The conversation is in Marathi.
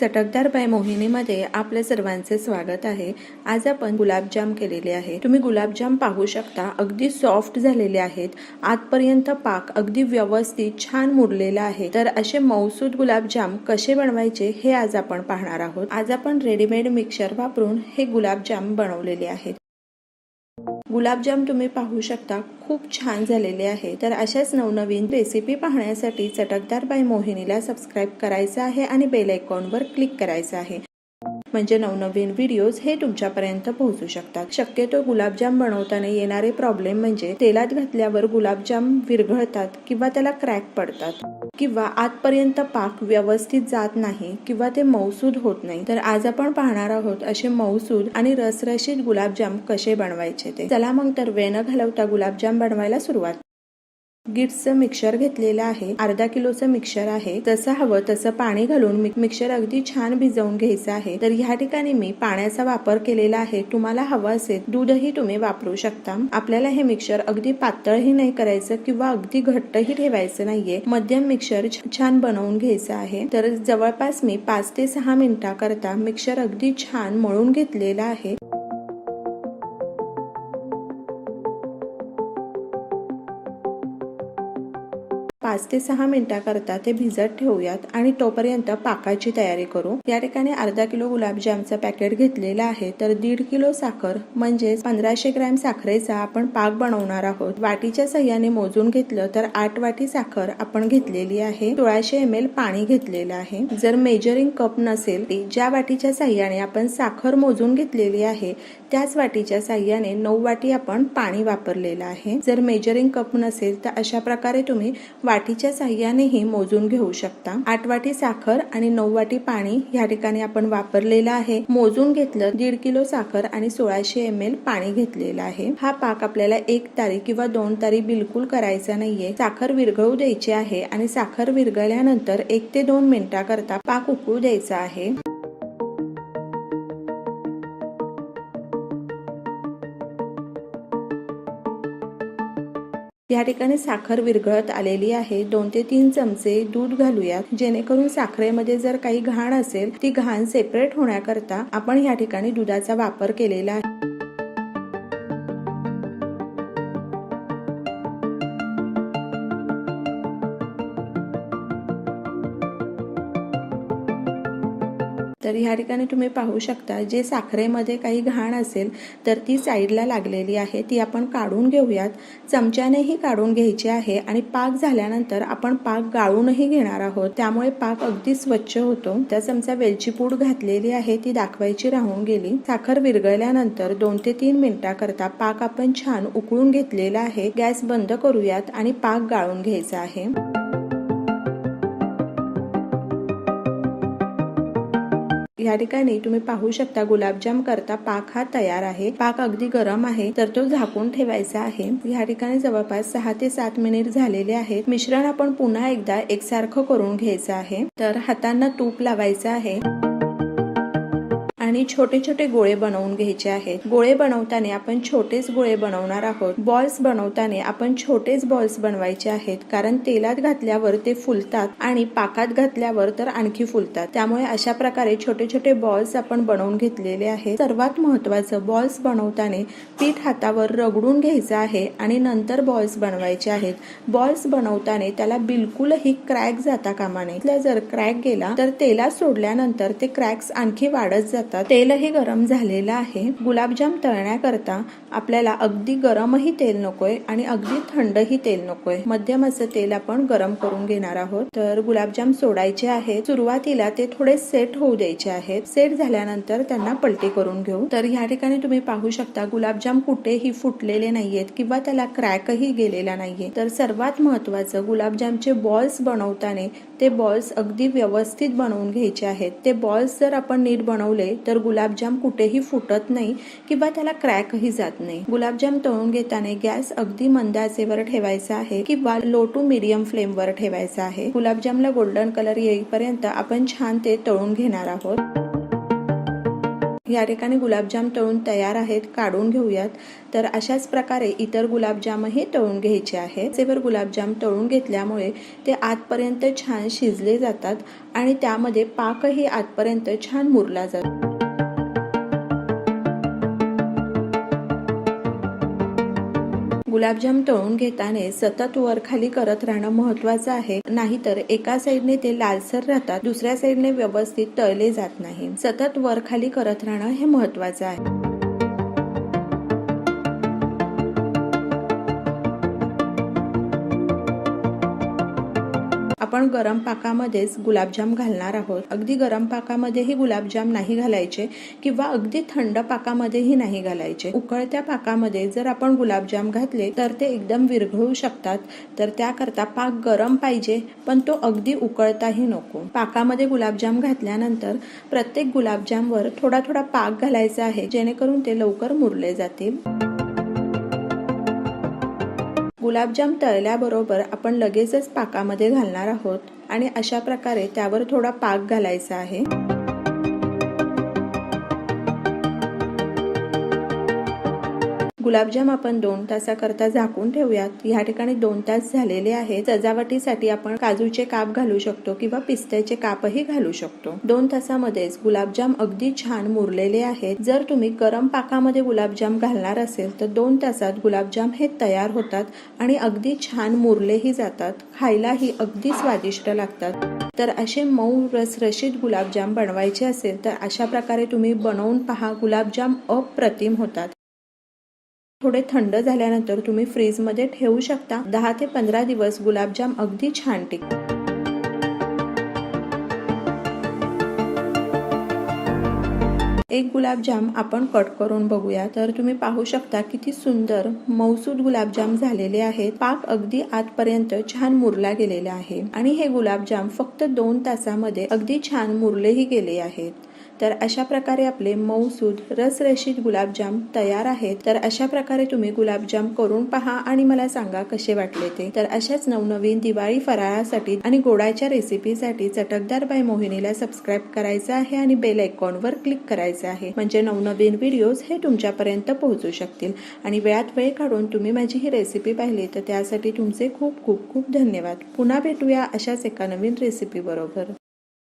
चटकदार बाय मोहिनीमध्ये आपल्या सर्वांचे स्वागत आहे. आज आपण गुलाबजाम केलेले आहे तुम्ही गुलाबजाम पाहू शकता. अगदी सॉफ्ट झालेले आहेत. आतपर्यंत पाक अगदी व्यवस्थित छान मुरलेला आहे. तर असे मौसूद गुलाबजाम कसे बनवायचे हे आज आपण पाहणार आहोत. आज आपण रेडीमेड मिक्सर वापरून हे गुलाबजाम बनवलेले आहेत. गुलाबजाम तुम्ही पाहू शकता खूप छान झालेले आहे. तर अशाच नवनवीन रेसिपी पाहण्यासाठी चटकदार बाय मोहिनीला सबस्क्राईब करायचं आहे आणि बेल आयकॉनवर क्लिक करायचं आहे. म्हणजे नवनवीन व्हिडिओज हे तुमच्यापर्यंत पोहोचू शकतात. शक्यतो गुलाबजाम बनवताना येणारे प्रॉब्लेम म्हणजे तेलात घातल्यावर गुलाबजाम विरघळतात किंवा त्याला क्रॅक पडतात. किंवा आतपर्यंत पाक व्यवस्थित जात नाही किंवा ते मौसूद होत नाही. तर आज आपण पाहणार आहोत असे मौसूद आणि रसरशीत गुलाबजाम कसे बनवायचे ते. चला मग तर वेळ न घालवता गुलाबजाम बनवायला सुरुवात गिट्सचं मिक्सर घेतलेलं आहे. अर्धा किलोचं मिक्सर आहे. तसं हवं तसं पाणी घालून मिक्सर अगदी छान भिजवून घ्यायचं आहे. तर ह्या ठिकाणी मी पाण्याचा वापर केलेला आहे. तुम्हाला हवं असेल दूधही तुम्ही वापरू शकता. आपल्याला हे मिक्सर अगदी पातळही नाही करायचं किंवा अगदी घट्टही ठेवायचं नाहीये. मध्यम मिक्सर छान बनवून घ्यायचं आहे. तर जवळपास मी पाच ते सहा मिनिटाकरता मिक्सर अगदी छान मळून घेतलेला आहे. पाच ते सहा मिनिटाकरता ते भिजत ठेवूयात आणि तोपर्यंत पाकाची तयारी करू. या ठिकाणी अर्धा किलो गुलाबजामचं पॅकेट घेतलेलं आहे तर दीड किलो साखर म्हणजेच पंधराशे ग्रॅम साखरेचा आपण पाक बनवणार आहोत. वाटीच्या सह्याने मोजून घेतलं तर आठ वाटी साखर आपण घेतलेली आहे. सोळाशे एम एल पाणी घेतलेलं आहे. जर मेजरिंग कप नसेल ज्या वाटीच्या साह्याने आपण साखर मोजून घेतलेली आहे त्याच वाटीच्या साह्याने नऊ वाटी आपण पाणी वापरलेलं आहे. जर मेजरिंग कप नसेल तर अशा प्रकारे तुम्ही वाटीच्या साह्यानेही मोजून घेऊ शकता. आठ वाटी साखर आणि नऊ वाटी पाणी या ठिकाणी आपण वापरलेलं आहे. मोजून घेतलं दीड किलो साखर आणि सोळाशे एम एल पाणी घेतलेलं आहे. हा पाक आपल्याला एक तारी किंवा दोन तारी बिलकुल करायचा नाहीये. साखर विरघळू द्यायची आहे आणि साखर विरघळल्यानंतर एक ते दोन मिनिटाकरता पाक उकळू द्यायचा आहे. या ठिकाणी साखर विरघळत आलेली आहे. दोन ते तीन चमचे दूध घालूयात. जेणेकरून साखरेमध्ये जर काही घाण असेल ती घाण सेपरेट होण्याकरता आपण या ठिकाणी दुधाचा वापर केलेला आहे. तर ह्या ठिकाणी तुम्ही पाहू शकता जे साखरेमध्ये काही घाण असेल तर ती साईडला लागलेली आहे ती आपण काढून घेऊयात. चमच्यानेही काढून घ्यायची आहे आणि पाक झाल्यानंतर आपण पाक गाळूनही घेणार आहोत. त्यामुळे पाक अगदी स्वच्छ होतो. त्या चमचा वेलची पूड घातलेली आहे ती दाखवायची राहून गेली. साखर विरघळल्यानंतर दोन ते तीन मिनिटाकरता पाक आपण छान उकळून घेतलेला आहे. गॅस बंद करूयात आणि पाक गाळून घ्यायचा आहे. या ठिकाणी तुम्ही पाहू शकता गुलाबजाम करता पाक हा तयार आहे. पाक अगदी गरम आहे तर तो झाकून ठेवायचा आहे. या ठिकाणी जवळपास सहा ते सात मिनिट झालेले आहेत. मिश्रण आपण पुन्हा एकदा एकसारखं करून घ्यायचं आहे. तर हातांना तूप लावायचं आहे. आणि छोटे छोटे गोळे बनवून घ्यायचे आहेत. गोळे बनवताना आपण छोटेच गोळे बनवणार आहोत. बॉल्स बनवताना आपण छोटेच बॉल्स बनवायचे आहेत कारण तेलात घातल्यावर ते फुलतात आणि पाकात घातल्यावर तर आणखी फुलतात. त्यामुळे अशा प्रकारे छोटे छोटे बॉल्स आपण बनवून घेतलेले आहेत. सर्वात महत्वाचं बॉल्स बनवताना पीठ हातावर रगडून घ्यायचं आहे आणि नंतर बॉल्स बनवायचे आहेत. बॉल्स बनवताना त्याला बिलकुलही क्रॅक जाता कामा नये. जर क्रॅक गेला तर तेलात सोडल्यानंतर ते क्रॅक्स आणखी वाढत जातात. तेलही गरम झालेलं आहे. गुलाबजाम तळण्याकरता आपल्याला अगदी गरमही तेल नकोय आणि अगदी थंडही तेल नकोय. मध्यम असं तेल आपण गरम करून घेणार आहोत. तर गुलाबजाम सोडायचे आहेत. सुरुवातीला ते थोडे सेट होऊ द्यायचे आहेत. सेट झाल्यानंतर त्यांना पलटी करून घेऊ. तर ह्या ठिकाणी तुम्ही पाहू शकता गुलाबजाम कुठेही फुटलेले नाहीयेत किंवा त्याला क्रॅकही गेलेला नाहीये. तर सर्वात महत्वाचं गुलाबजामचे बॉल्स बनवताना ते बॉल्स अगदी व्यवस्थित बनवून घ्यायचे आहेत. ते बॉल्स जर आपण नीट बनवले तर गुलाबजाम कुठेही फुटत नाही किंवा त्याला क्रॅकही जात नाही. गुलाबजाम तळून घेताना गॅस अगदी मंद आचेवर ठेवायचा आहे किंवा लो टू मिडियम फ्लेमवर ठेवायचा आहे. गुलाबजामला गोल्डन कलर येईपर्यंत आपण छान ते तळून घेणार आहोत. या ठिकाणी गुलाबजाम तळून तयार आहेत काढून घेऊयात. तर अशाच प्रकारे इतर गुलाबजामही तळून घ्यायचे आहेत. सेवर गुलाबजाम तळून घेतल्यामुळे ते आतपर्यंत छान शिजले जातात आणि त्यामध्ये पाकही आतपर्यंत छान मुरला जातो. गुलाबजाम तळून घेताना सतत वर खाली करत राहणं महत्वाचं आहे. नाहीतर एका साईडने ते लालसर राहतात दुसऱ्या साईडने व्यवस्थित तळले जात नाही. सतत वर खाली करत राहणं हे महत्वाचं आहे. आपण गरम पाकामध्येच गुलाबजाम घालणार आहोत. अगदी गरम पाकामध्येही गुलाबजाम नाही घालायचे किंवा अगदी थंड पाकामध्येही नाही घालायचे. उकळत्या पाकामध्ये जर आपण गुलाबजाम घातले तर ते एकदम विरघळू शकतात. तर त्याकरता पाक गरम पाहिजे पण तो अगदी उकळताही नको. पाकामध्ये गुलाबजाम घातल्यानंतर प्रत्येक गुलाबजामवर थोडा थोडा पाक घालायचा आहे जेणेकरून ते लवकर मुरले जातील. गुलाबजाम तळल्याबरोबर आपण लगेचच पाकामध्ये घालणार आहोत आणि अशा प्रकारे त्यावर थोडा पाक घालायचा आहे. गुलाबजाम आपण दोन तासाकरता झाकून ठेवूयात. या ठिकाणी दोन तास झालेले आहेत. सजावटीसाठी आपण काजूचे काप घालू शकतो किंवा पिस्त्याचे कापही घालू शकतो. दोन तासामध्येच गुलाबजाम अगदी छान मुरलेले आहेत. जर तुम्ही गरम पाकामध्ये गुलाबजाम घालणार असेल तर दोन तासात गुलाबजाम हे तयार होतात आणि अगदी छान मुरलेही जातात. खायलाही अगदी स्वादिष्ट लागतात. तर असे मऊ रसरशीत गुलाबजाम बनवायचे असेल तर अशा प्रकारे तुम्ही बनवून पहा. गुलाबजाम अप्रतिम होतात. थोडे थंड झाल्यानंतर तुम्ही फ्रीजमध्ये ठेवू शकता. दहा ते पंधरा दिवस गुलाबजाम अगदी छान टिक एक गुलाबजाम आपण कट करून बघूया. तर तुम्ही पाहू शकता किती सुंदर मौसूद गुलाबजाम झालेले आहेत. पाक अगदी आतपर्यंत छान मुरला गेलेला आहे. आणि हे गुलाबजाम फक्त दोन तासामध्ये अगदी छान मुरलेही गेले आहेत. तर अशा प्रकारे आपले मऊसूद रसरशीत गुलाबजाम तयार आहेत. तर अशा प्रकारे तुम्ही गुलाबजाम करून पहा आणि मला सांगा कसे वाटले ते. तर अशाच नवनवीन दिवाळी फराळासाठी आणि गोडाच्या रेसिपीसाठी चटकदार बाय मोहिनीला सबस्क्राईब करायचं आहे आणि बेल आयकॉनवर क्लिक करायचं आहे. म्हणजे नवनवीन व्हिडिओज हे तुमच्यापर्यंत पोहोचू शकतील. आणि वेळात वेळ काढून तुम्ही माझी ही रेसिपी पाहिली तर त्यासाठी तुमचे खूप खूप खूप धन्यवाद. पुन्हा भेटूया अशाच एका नवीन रेसिपी बरोबर.